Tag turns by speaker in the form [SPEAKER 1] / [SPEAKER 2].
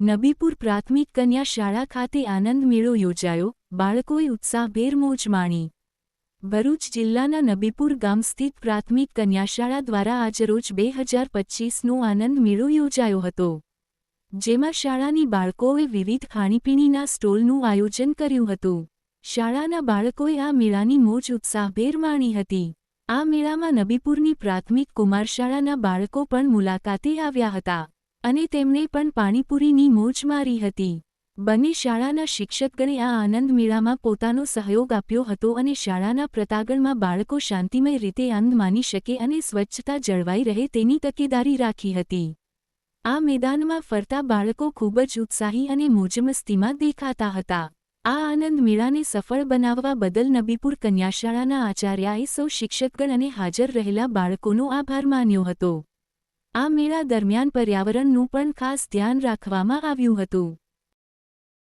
[SPEAKER 1] નબીપુર પ્રાથમિક કન્યા શાળા ખાતે આનંદ મેળો યોજાયો. બાળકોએ ઉત્સાહભેર મોજ માણી. ભરૂચ જિલ્લાના નબીપુર ગામ સ્થિત પ્રાથમિક કન્યાશાળા દ્વારા આજરોજ બે હજાર પચ્ચીસનો આનંદ મેળો યોજાયો હતો. જેમાં શાળાની બાળકોએ વિવિધ ખાણીપીણીના સ્ટોલનું આયોજન કર્યું હતું. શાળાના બાળકોએ આ મેળાની મોજ ઉત્સાહભેર માણી હતી. આ મેળામાં નબીપુરની પ્રાથમિક કુમારશાળાના બાળકો પણ મુલાકાતે આવ્યા હતા. અને તેમણે પણ પાણીપુરીની મોજ મારી હતી. બંને શાળાના શિક્ષકગણે આ આનંદ મેળામાં પોતાનો સહયોગ આપ્યો હતો અને શાળાના પ્રતાગણમાં બાળકો શાંતિમય રીતે આનંદ માની શકે અને સ્વચ્છતા જળવાઈ રહે તેની તકેદારી રાખી હતી. આ મેદાનમાં ફરતા બાળકો ખૂબ જ ઉત્સાહી અને મોજમસ્તીમાં દેખાતા હતા. આ આનંદ મેળાને સફળ બનાવવા બદલ નબીપુર કન્યાશાળાના આચાર્યાએ સૌ શિક્ષકગણ અને હાજર રહેલા બાળકોનો આભાર માન્યો હતો. આ મેળા દરમિયાન પર્યાવરણનું પણ ખાસ ધ્યાન રાખવામાં આવ્યું હતું.